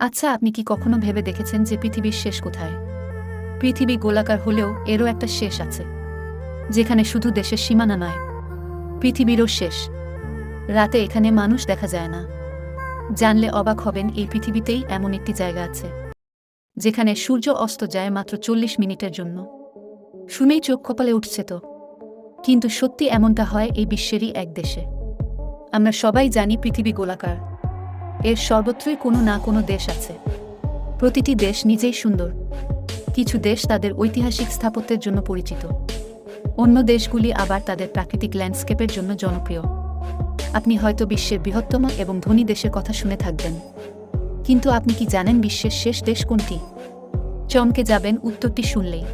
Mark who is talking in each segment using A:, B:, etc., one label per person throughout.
A: আচ্ছা আপনি কি কখনো ভেবে দেখেছেন যে পৃথিবীর শেষ কোথায়? পৃথিবী গোলাকার হলেও এরও একটা শেষ আছে, যেখানে শুধু দেশের সীমানা নয়, পৃথিবীরও শেষ। রাতে এখানে মানুষ দেখা যায় না। জানলে অবাক হবেন, এই পৃথিবীতেই এমন একটি জায়গা আছে, যেখানে সূর্য অস্ত যায় মাত্র চল্লিশ মিনিটের জন্য। শুনেই চোখ কপালে উঠছে তো, কিন্তু সত্যি এমনটা হয় এই বিশ্বেরই এক দেশে। আমরা সবাই জানি পৃথিবী গোলাকার। এর সর্বত্রই কোনো না কোনো দেশ আছে। প্রতিটি দেশ নিজেই সুন্দর। কিছু দেশ তাদের ঐতিহাসিক স্থাপত্যের জন্য পরিচিত। অন্য দেশগুলি আবার তাদের প্রাকৃতিক ল্যান্ডস্কেপের জন্য জনপ্রিয়। আপনি হয়তো বিশ্বের বৃহত্তম এবং ধনী দেশের কথা শুনে থাকবেন। কিন্তু আপনি কি জানেন বিশ্বের শেষ দেশ কোনটি? চমকে যাবেন উত্তরটি শুনলেই।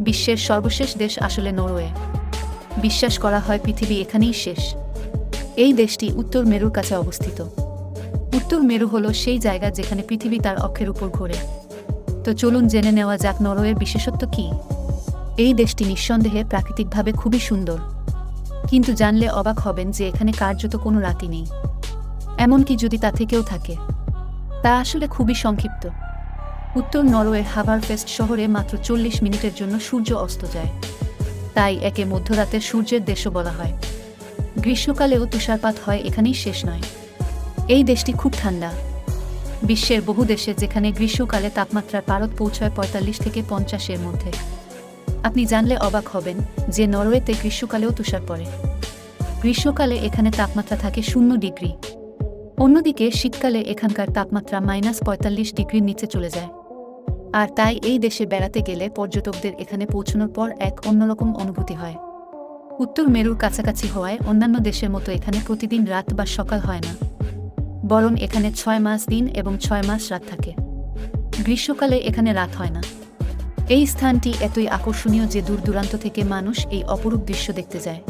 A: বিশ্বের সর্বশেষ দেশ আসলে নরওয়ে। বিশ্বাস করা হয় পৃথিবী এখানেই শেষ। এই দেশটি উত্তর মেরুর কাছে অবস্থিত। উত্তর মেরু হল সেই জায়গা যেখানে পৃথিবী তার অক্ষের উপর ঘোরে। তো চলুন জেনে নেওয়া যাক নরওয়ের বিশেষত্ব কী। এই দেশটি নিঃসন্দেহে প্রাকৃতিকভাবে খুবই সুন্দর। কিন্তু জানলে অবাক হবেন যে এখানে কার্যত কোনো রাতি নেই। এমনকি যদি তা থেকেও থাকে। তা আসলে খুবই সংক্ষিপ্ত। উত্তর নরওয়ের হাভারফেস্ট শহরে মাত্র চল্লিশ মিনিটের জন্য সূর্য অস্ত যায়। তাই একে মধ্যরাতের সূর্যের দেশও বলা হয়। গ্রীষ্মকালেও তুষারপাত হয় এখানেই শেষ নয়। এই দেশটি খুব ঠান্ডা। বিশ্বের বহু দেশে যেখানে গ্রীষ্মকালে তাপমাত্রার পারদ পৌঁছয় পঁয়তাল্লিশ থেকে পঞ্চাশের মধ্যে। আপনি জানলে অবাক হবেন যে নরওয়েতে গ্রীষ্মকালেও তুষার পড়ে। গ্রীষ্মকালে এখানে তাপমাত্রা থাকে শূন্য ডিগ্রি। অন্যদিকে শীতকালে এখানকার তাপমাত্রা মাইনাস পঁয়তাল্লিশ ডিগ্রির নিচে চলে যায়। আর তাই এই দেশে বেড়াতে গেলে পর্যটকদের এখানে পৌঁছানোর পর এক অন্যরকম অনুভূতি হয়। উত্তর মেরুর কাছাকাছি হওয়ায় অন্যান্য দেশের মতো এখানে প্রতিদিন রাত বা সকাল হয় না। বরং এখানে ছয় মাস দিন এবং ছয় মাস রাত থাকে। গ্রীষ্মকালে এখানে রাত হয় না। এই স্থানটি এতই আকর্ষণীয় যে দূর দূরান্ত থেকে মানুষ এই অপরূপ দৃশ্য দেখতে যায়।